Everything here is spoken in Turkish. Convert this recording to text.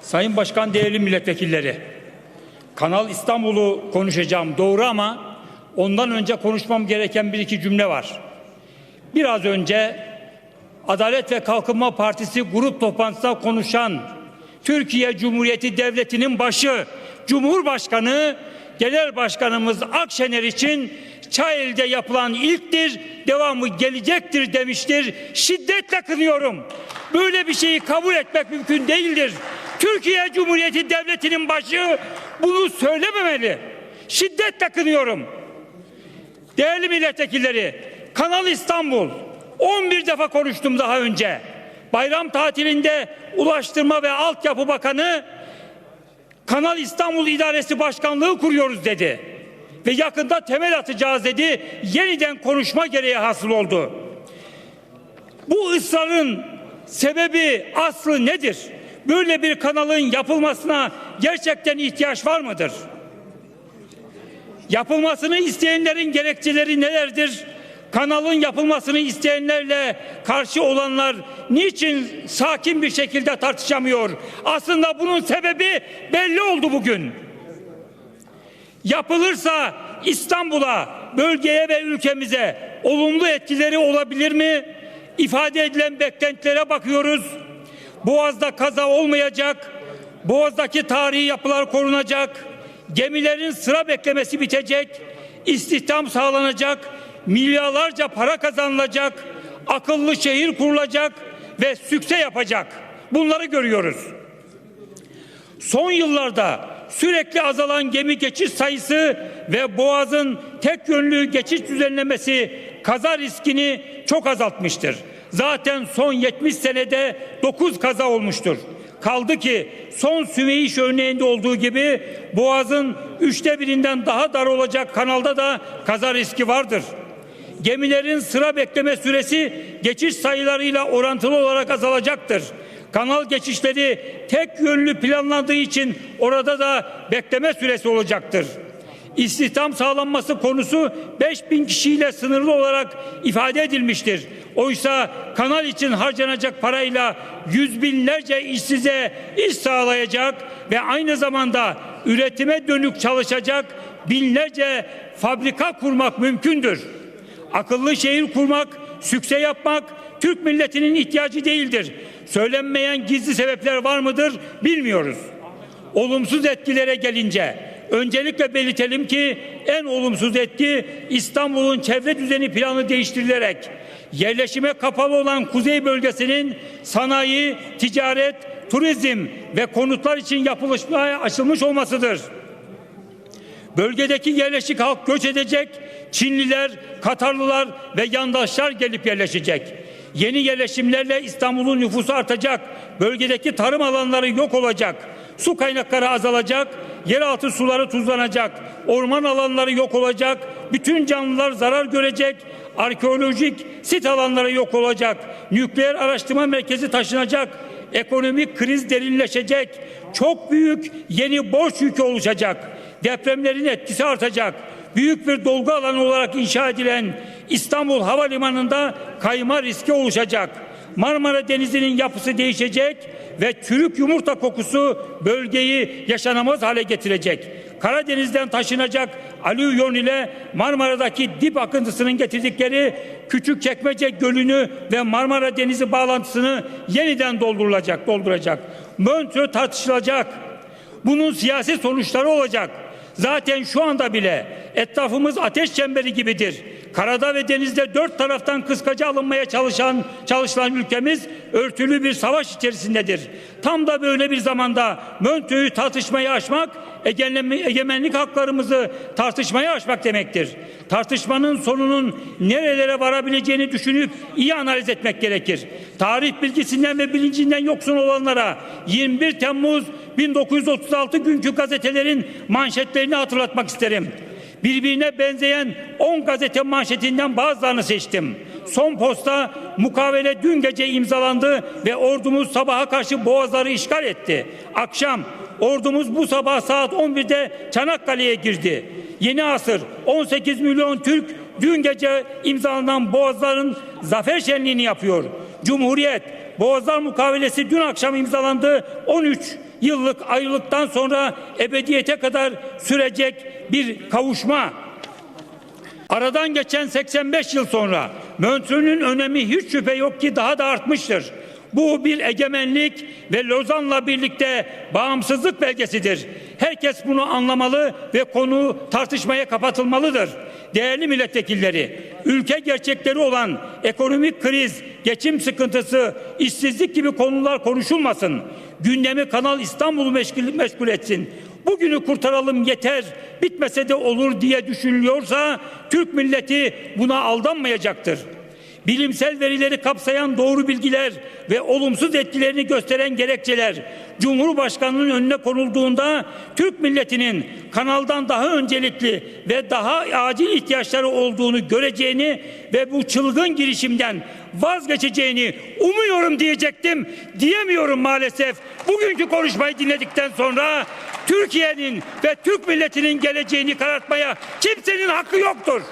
Sayın Başkan, değerli milletvekilleri. Kanal İstanbul'u konuşacağım doğru ama ondan önce konuşmam gereken bir iki cümle var. Biraz önce Adalet ve Kalkınma Partisi grup toplantısında konuşan Türkiye Cumhuriyeti Devleti'nin başı Cumhurbaşkanı Genel Başkanımız Akşener için Çayeli'de yapılan ilktir, devamı gelecektir demiştir. Şiddetle kınıyorum. Böyle bir şeyi kabul etmek mümkün değildir. Türkiye Cumhuriyeti Devleti'nin başı bunu söylememeli. Şiddetle kınıyorum. Değerli milletvekilleri, Kanal İstanbul 11 defa konuştum daha önce. Bayram tatilinde Ulaştırma ve Altyapı Bakanı Kanal İstanbul İdaresi Başkanlığı kuruyoruz dedi. Ve yakında temel atacağız dedi. Yeniden konuşma gereği hasıl oldu. Bu ısrarın sebebi aslı nedir? Böyle bir kanalın yapılmasına gerçekten ihtiyaç var mıdır? Yapılmasını isteyenlerin gerekçeleri nelerdir? Kanalın yapılmasını isteyenlerle karşı olanlar niçin sakin bir şekilde tartışamıyor? Aslında bunun sebebi belli oldu bugün. Yapılırsa İstanbul'a, bölgeye ve ülkemize olumlu etkileri olabilir mi? İfade edilen beklentilere bakıyoruz. Boğaz'da kaza olmayacak. Boğaz'daki tarihi yapılar korunacak. Gemilerin sıra beklemesi bitecek. istihdam sağlanacak. Milyarlarca para kazanılacak. Akıllı şehir kurulacak ve sükse yapacak. Bunları görüyoruz. Son yıllarda sürekli azalan gemi geçiş sayısı ve Boğaz'ın tek yönlü geçiş düzenlemesi kaza riskini çok azaltmıştır. Zaten son 70 senede 9 kaza olmuştur. Kaldı ki son Süveyş örneğinde olduğu gibi Boğaz'ın üçte birinden daha dar olacak kanalda da kaza riski vardır. Gemilerin sıra bekleme süresi geçiş sayılarıyla orantılı olarak azalacaktır. Kanal geçişleri tek yönlü planlandığı için orada da bekleme süresi olacaktır. İstihdam sağlanması konusu 5000 kişiyle sınırlı olarak ifade edilmiştir. Oysa kanal için harcanacak parayla yüz binlerce işsize iş sağlayacak ve aynı zamanda üretime dönük çalışacak binlerce fabrika kurmak mümkündür. Akıllı şehir kurmak, sükse yapmak Türk milletinin ihtiyacı değildir. Söylenmeyen gizli sebepler var mıdır bilmiyoruz. Olumsuz etkilere gelince öncelikle belirtelim ki en olumsuz etki İstanbul'un çevre düzeni planı değiştirilerek yerleşime kapalı olan kuzey bölgesinin sanayi, ticaret, turizm ve konutlar için yapılışmaya açılmış olmasıdır. Bölgedeki yerleşik halk göç edecek, Çinliler, Katarlılar ve yandaşlar gelip yerleşecek. Yeni yerleşimlerle İstanbul'un nüfusu artacak, bölgedeki tarım alanları yok olacak, su kaynakları azalacak, yeraltı suları tuzlanacak, orman alanları yok olacak, bütün canlılar zarar görecek, arkeolojik sit alanları yok olacak, nükleer araştırma merkezi taşınacak, ekonomik kriz derinleşecek, çok büyük yeni borç yükü oluşacak, depremlerin etkisi artacak, büyük bir dolgu alanı olarak inşa edilen İstanbul Havalimanı'nda kayma riski oluşacak. Marmara Denizi'nin yapısı değişecek ve çürük yumurta kokusu bölgeyi yaşanamaz hale getirecek. Karadeniz'den taşınacak alüvyon ile Marmara'daki dip akıntısının getirdikleri küçük çekmece gölünü ve Marmara Denizi bağlantısını yeniden doldurulacak, dolduracak. Montreux tartışılacak. Bunun siyasi sonuçları olacak. Zaten şu anda bile etrafımız ateş çemberi gibidir. Karada ve denizde dört taraftan kıskaca alınmaya çalışan çalışılan ülkemiz örtülü bir savaş içerisindedir. Tam da böyle bir zamanda Montreux'u tartışmaya açmak egemenlik haklarımızı tartışmaya açmak demektir. Tartışmanın sonunun nerelere varabileceğini düşünüp iyi analiz etmek gerekir. Tarih bilgisinden ve bilincinden yoksun olanlara 21 Temmuz 1936 günkü gazetelerin manşetlerini hatırlatmak isterim. Birbirine benzeyen 10 gazete manşetinden bazılarını seçtim. Son posta mukavele dün gece imzalandı ve ordumuz sabaha karşı boğazları işgal etti. Akşam ordumuz bu sabah saat 11'de Çanakkale'ye girdi. Yeni asır 18 milyon Türk dün gece imzalanan boğazların zafer şenliğini yapıyor. Cumhuriyet Boğazlar Mukavelesi dün akşam imzalandı. 13 yıllık ayrılıktan sonra ebediyete kadar sürecek bir kavuşma. Aradan geçen 85 yıl sonra Montreux'ün önemi hiç şüphe yok ki daha da artmıştır. Bu bir egemenlik ve Lozan'la birlikte bağımsızlık belgesidir. Herkes bunu anlamalı ve konu tartışmaya kapatılmalıdır. Değerli milletvekilleri, ülke gerçekleri olan ekonomik kriz, geçim sıkıntısı, işsizlik gibi konular konuşulmasın. Gündemi Kanal İstanbul'u meşgul, meşgul etsin. Bugünü kurtaralım yeter, bitmese de olur diye düşünülüyorsa Türk milleti buna aldanmayacaktır. Bilimsel verileri kapsayan doğru bilgiler ve olumsuz etkilerini gösteren gerekçeler Cumhurbaşkanının önüne konulduğunda Türk milletinin kanaldan daha öncelikli ve daha acil ihtiyaçları olduğunu göreceğini ve bu çılgın girişimden vazgeçeceğini umuyorum diyecektim. Diyemiyorum maalesef. Bugünkü konuşmayı dinledikten sonra Türkiye'nin ve Türk milletinin geleceğini karartmaya kimsenin hakkı yoktur.